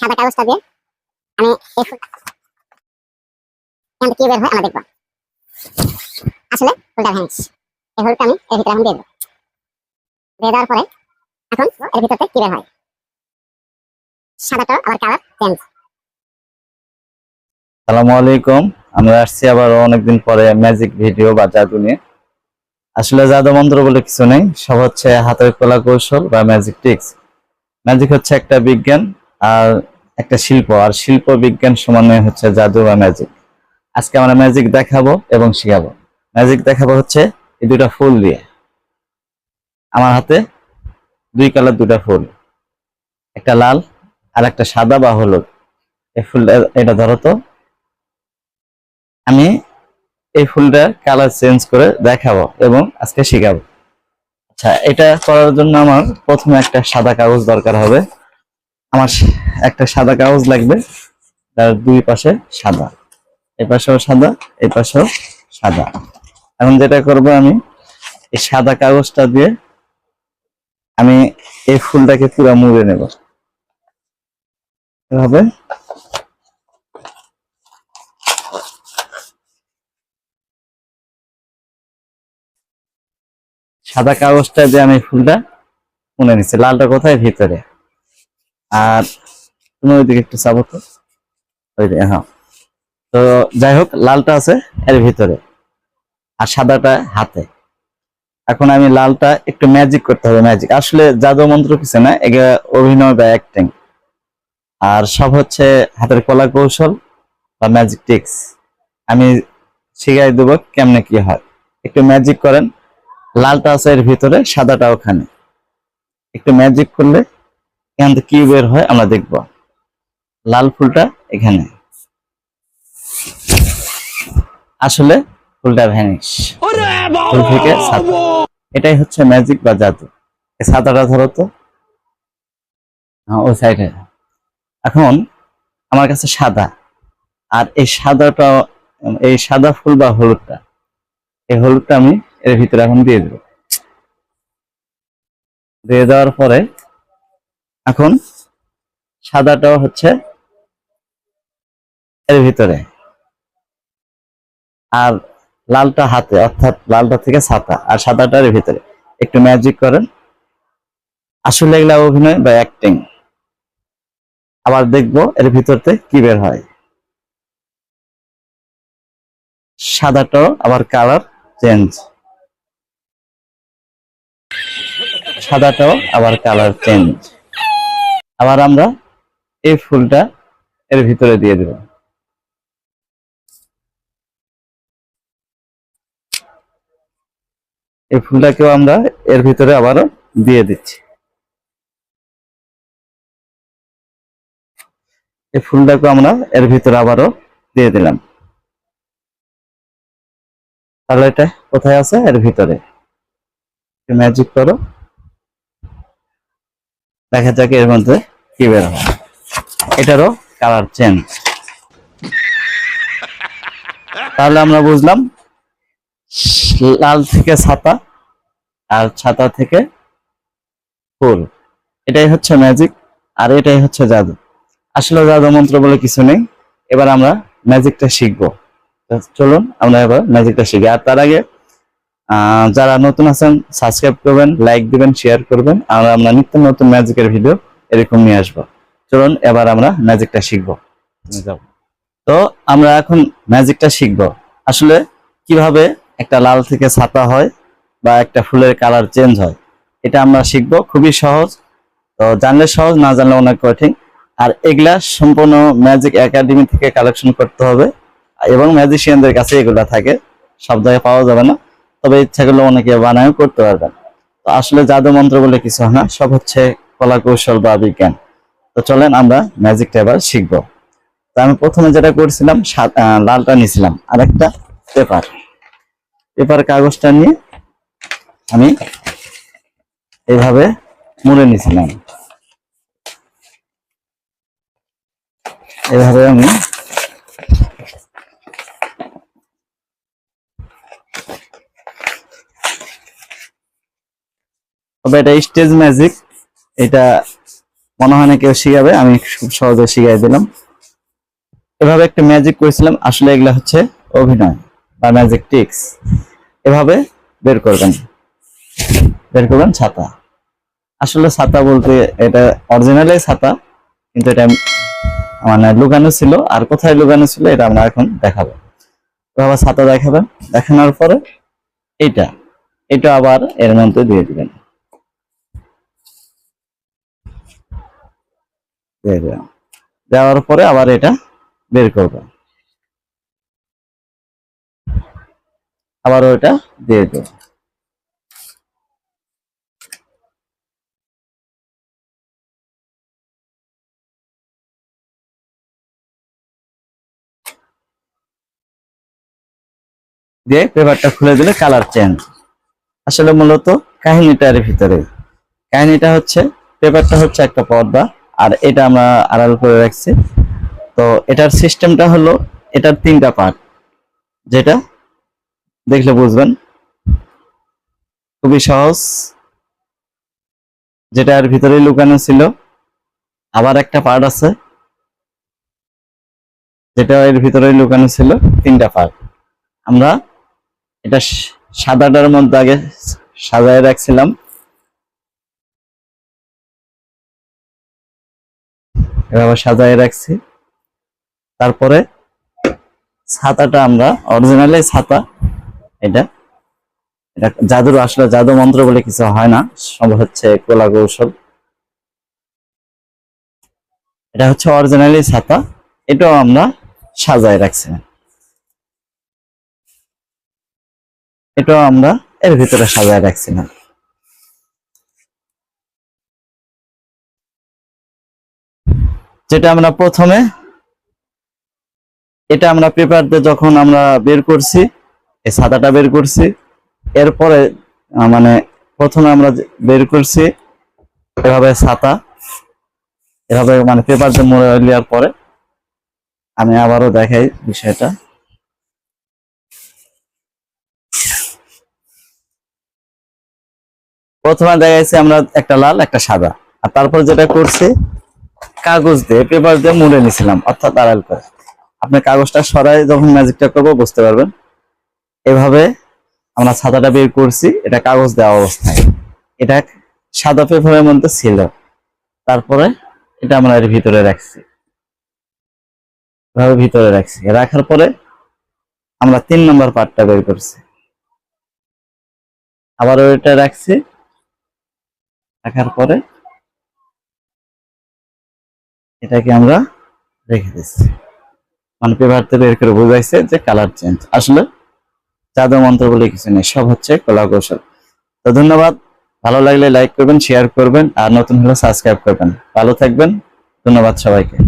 সাদা কাগজটা দিয়ে আমি এই ফুল এখান থেকে কি বের হয় আমরা দেখব। আসলে ফুলটা এই হলুদটা আমি এর ভিতরে এখন দিয়ে দেবো। দিয়ে পরে এখন এর ভিতর কি বের হয়? সাদাটা আবার কালার চেঞ্জ আলাইকুম। আমরা আসছি আবার অনেকদিন পরে ম্যাজিক ভিডিও বা জাদু নিয়ে। আসলে জাদু মন্ত্র বলে কিছু নেই। সব হচ্ছে হাতের কলা কৌশল বা ম্যাজিক টিক্স ম্যাজিক হচ্ছে একটা বিজ্ঞান। আর একটা শিল্প, আর শিল্প বিজ্ঞান সমানে হচ্ছে জাদু বা ম্যাজিক আজকে আমরা ম্যাজিক দেখাবো এবং শিখাবো। ম্যাজিক দেখাবো হচ্ছে এই দুইটা ফুল দিয়ে। আমার হাতে দুই কালার দুটা ফুল। একটা লাল আর একটা সাদা বা হলুদ। এই ফুলটা, এটা ধরো তো। আমি এই ফুলটা কালার চেঞ্জ করে দেখাবো এবং আজকে শিখাবো। আচ্ছা এটা করার জন্য আমার প্রথমে একটা সাদা কাগজ দরকার হবে। আমার একটা সাদা কাগজ লাগবে, তার দুই পাশে সাদা। এই পাশেও সাদা, এই পাশেও সাদা। এখন যেটা করব আমি, এই সাদা কাগজটা দিয়ে আমি এই ফুলটাকে পুরো মুড়ে নেব। এভাবে। সাদা কাগজটা দিয়ে আমি ফুলটা মনে নিচ্ছি। লালটা কোথায়? ভিতরে। আর তুমি ওইদিকে একটু চাবো তো হ্যাঁ। তো যাই হোক, লালটা আছে এর ভিতরে আর সাদাটা হাতে। এখন আমি লালটা একটু ম্যাজিক করতে হবে ম্যাজিক আসলে জাদু মন্ত্র কিছু না এগুলো অভিনয় বা অ্যাক্টিং আর সব হচ্ছে হাতের কলা কৌশল বা ম্যাজিক টিক্স আমি শিখাই দেবো কেমনে কি হয়। একটু ম্যাজিক করেন। লালটা আছে এর ভিতরে, সাদাটা ওখানে। একটু ম্যাজিক করলে এখান থেকে কি বের হয় আমরা দেখব। লাল ফুলটা এখানে। আসলে ফুলটা ভ্যানিশ ফুল থেকে সাদা এটাই হচ্ছে ম্যাজিক বা জাদু। এই সাদাটা ধরো তো। হ্যাঁ, ওই সাইডে এখন আমার কাছে সাদা। আর এই সাদাটা এই সাদা ফুল বা হলুদটা এই হলুদটা আমি এর ভিতরে এখন দিয়ে দেব। দিয়ে দেওয়ার পরে এখন সাদাটাও হচ্ছে এর ভিতরে। আর লালটা হাতে, অর্থাৎ লালটা থেকে ছাতা, আর সাদাটার ভিতরে। একটু ম্যাজিক করেন। আসলে এগুলা অভিনয় বা অ্যাক্টিং আবার দেখব এর ভিতরতে কি বের হয়। সাদাটাও আবার কালার চেঞ্জ সাদাটাও আবার কালার চেঞ্জ আবার আমরা এই ফুলটা এর ভিতরে দিয়ে দেব। এই ফুলটাকেও আমরা এর ভিতরে আবারও দিয়ে দিচ্ছি। এই ফুলটাকে আমরা এর ভিতরে আবারও দিয়ে দিলাম। তাহলে এটা কোথায় আছে? এর ভিতরে। ম্যাজিক করো। দেখা যাক এর মধ্যে কি বের হয়। এটারও কালার চেঞ্জ তাহলে আমরা বুঝলাম, লাল থেকে ছাতা আর ছাতা থেকে ফুল। এটাই হচ্ছে ম্যাজিক আর এটাই হচ্ছে জাদু। আসলে জাদু মন্ত্র বলে কিছু নেই। এবার আমরা ম্যাজিকটা শিখব। চলুন, আমরা এবার ম্যাজিকটা শিখি। আর তার আগে যারা নতুন আছেন সাবস্ক্রাইব করবেন লাইক দিবেন শেয়ার করবেন। আর আমরা নিত্য নতুন ম্যাজিকের ভিডিও এরকম নিয়ে আসব। চলুন, এবার আমরা ম্যাজিকটা শিখব। তো, আমরা এখন ম্যাজিকটা শিখব। আসলে কীভাবে একটা লাল থেকে ছাতা হয় বা একটা ফুলের কালার চেঞ্জ হয়, এটা আমরা শিখব। খুবই সহজ। তো, জানলে সহজ, না জানলে অনেক কঠিন। আর এগুলা সম্পূর্ণ ম্যাজিক একাডেমি থেকে কালেকশন করতে হবে। এবং ম্যাজিশিয়ানদের কাছে এগুলা থাকে। সব জায়গায় পাওয়া যাবে না। তবে ইচ্ছা করলে অনেকে বানায়ও করতে পারবেন। তো আসলে জাদু মন্ত্র বলে কিছু হয় না, সব হচ্ছে কলা কৌশল বা বিজ্ঞান। তো চলেন আমরা ম্যাজিকটা এবার শিখব। তো আমি প্রথমে যেটা করছিলাম লালটা নিয়েছিলাম, আর একটা পেপার। পেপার কাগজটা নিয়ে আমি এইভাবে মুড়ে নিয়েছিলাম। এভাবে আমি তবে এটা স্টেজ ম্যাজিক এটা মনে হয় না কেউ শিখাবে, আমি খুব সহজে শিখাই দিলাম। এভাবে একটা ম্যাজিক করেছিলাম, আসলে এগুলো হচ্ছে অভিনয় বা ম্যাজিক টিক্স এভাবে বের করবেন বের করবেন ছাতা। আসলে ছাতা বলতে এটা অরিজিনালি ছাতা, কিন্তু এটা মানে লুকানো ছিল, আর কোথায় লুকানো ছিল এটা আমরা এখন দেখাবো। ছাতা দেখাবেন, দেখানোর পরে এটা এটা আবার এর মধ্যে দিয়ে দিবেন দিয়ে দিলাম দেওয়ার পরে আবার এটা বের করবেন আবার ওইটা দিয়ে দেব। দিয়ে পেপারটা খুলে দিলে কালার চেঞ্জ। আসলে মূলত কাহিনীটার ভিতরে। কাহিনীটা হচ্ছে, পেপারটা হচ্ছে একটা পর্দা। আর এটা আমরা আড়াল করে রাখছি। তো এটার সিস্টেমটা হলো, এটার তিনটা পার্ট যেটা দেখলে বুঝবেন, খুবই সহজ। যেটা এর ভিতরে লুকানো ছিল। আবার একটা পার্ট আছে, যেটা এর ভিতরে লুকানো ছিল। তিনটা পার্ট আমরা এটা সাদাটার মধ্যে আগে সাজায় রাখছিলাম। এভাবে সাজায় রাখছি। তারপরে ছাতাটা আমরা অরিজিনালি ছাতা, এটা এটা জাদুর আসলে জাদু মন্ত্র বলে কিছু হয় না সব হচ্ছে কলা কৌশল। এটা হচ্ছে অরিজিনালি ছাতা, এটাও আমরা সাজায় রাখছি। এটাও আমরা এর ভিতরে সাজায় রাখছিলাম যেটা আমরা প্রথমে, এটা আমরা পেপার দিয়ে যখন আমরা বের করছি, এই ছাতাটা বের করছি, এরপরে মানে প্রথমে আমরা বের করছি, এভাবে ছাতা, এভাবে মানে পেপার দিয়ে মুড়ে নেওয়ার পরে, আমি আবারও দেখাই বিষয়টা। প্রথমে দেখাইছি আমরা একটা লাল, একটা সাদা। আর তারপর যেটা করছি কাগজ দিয়ে পেপার দিয়ে মুড়ে নিছিলাম, অর্থাৎ আড়াল করে। আপনি কাগজটা সরাই যখন ম্যাজিকটা করব, বুঝতে পারবেন। এভাবে আমরা ছাতাটা বের করছি, এটা কাগজ দেওয়া অবস্থায়। এটা সাদা পেপারের মধ্যে ছিল। তারপরে এটা আমরা এর ভিতরে রাখছি। এভাবে ভিতরে রাখছি। রাখার পরে আমরা তিন নম্বর পার্টটা বের করছি। আবার ওইটা রাখছি। রাখার পরে এটাকে আমরা রেখে দিচ্ছি। মানে পেপার থেকে বের করে বোঝাইছে যে কালার চেঞ্জ আসলে জাদু মন্ত্র বলে কিছু নেই, সব হচ্ছে কলা কৌশল। তো ধন্যবাদ, ভালো লাগলে লাইক করবেন শেয়ার করবেন, আর নতুন হলে সাবস্ক্রাইব করবেন। ভালো থাকবেন, ধন্যবাদ সবাইকে।